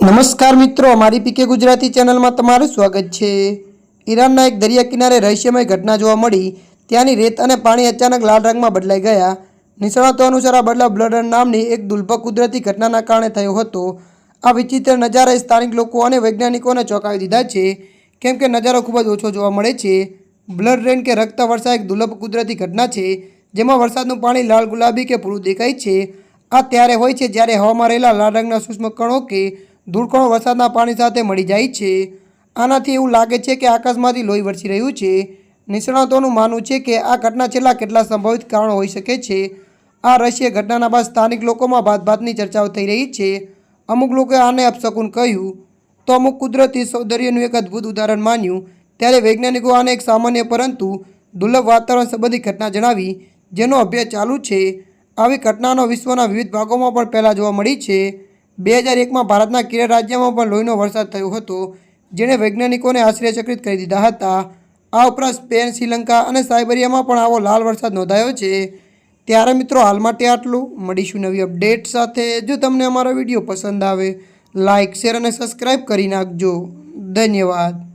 નમસ્કાર મિત્રો મારી પીકે ગુજરાતી ચેનલમાં તમારું સ્વાગત છે. ઈરાનના એક દરિયા કિનારે રહસ્યમય ઘટના જોવા મળી. ત્યાંની રેત અને પાણી અચાનક લાલ રંગમાં બદલાઈ ગયા. નિષ્ણાતો અનુસાર આ બદલાવ બ્લડ નામની એક દુર્લભ કુદરતી ઘટનાના કારણે થયો હતો. આ વિચિત્ર નજારાએ સ્થાનિક લોકો અને વૈજ્ઞાનિકોને ચોંકાવી દીધા છે. કેમ કે નજારો ખૂબ જ ઓછો જોવા મળે છે. બ્લડ રેન કે રક્ત વર્ષા એક દુર્લભ કુદરતી ઘટના છે, જેમાં વરસાદનું પાણી લાલ ગુલાબી કે પૂરું દેખાય છે. આ ત્યારે હોય છે જ્યારે હવામાં રહેલા લાલ રંગના સૂક્ષ્મ કણો કે ધૂળકણો વરસાદના પાણી સાથે મળી જાય છે. આનાથી એવું લાગે છે કે આકાશમાંથી લોહી વરસી રહ્યું છે. નિષ્ણાતોનું માનવું છે કે આ ઘટના છેલ્લા કેટલા સંભવિત કારણો હોઈ શકે છે. આ રહસ્ય ઘટનાના બાદ સ્થાનિક લોકોમાં ભાતભાતની ચર્ચાઓ થઈ રહી છે. અમુક લોકોએ આને અપશકુન કહ્યું. તો અમુક કુદરતી સૌંદર્યનું એક અદ્ભુત ઉદાહરણ માન્યું. ત્યારે વૈજ્ઞાનિકો આને એક સામાન્ય પરંતુ દુર્લભ વાતાવરણ સંબંધી ઘટના જણાવી, જેનો અભ્યાસ ચાલુ છે. આવી ઘટનાનો વિશ્વના વિવિધ ભાગોમાં પણ પહેલાં જોવા મળી છે. બે હજાર એકમાં ભારતના કેરળ રાજ્યમાં પણ લોહીનો વરસાદ થયો હતો, જેણે વૈજ્ઞાનિકોને આશ્ચર્યચકિત કરી દીધા હતા. આ ઉપરાંત સ્પેન, શ્રીલંકા અને સાયબરિયામાં પણ આવો લાલ વરસાદ નોંધાયો છે. ત્યારે મિત્રો, હાલ માટે આટલું. મળીશું નવી અપડેટ સાથે. જો તમને અમારો વીડિયો પસંદ આવે, લાઇક, શેર અને સબસ્ક્રાઈબ કરી નાખજો. ધન્યવાદ.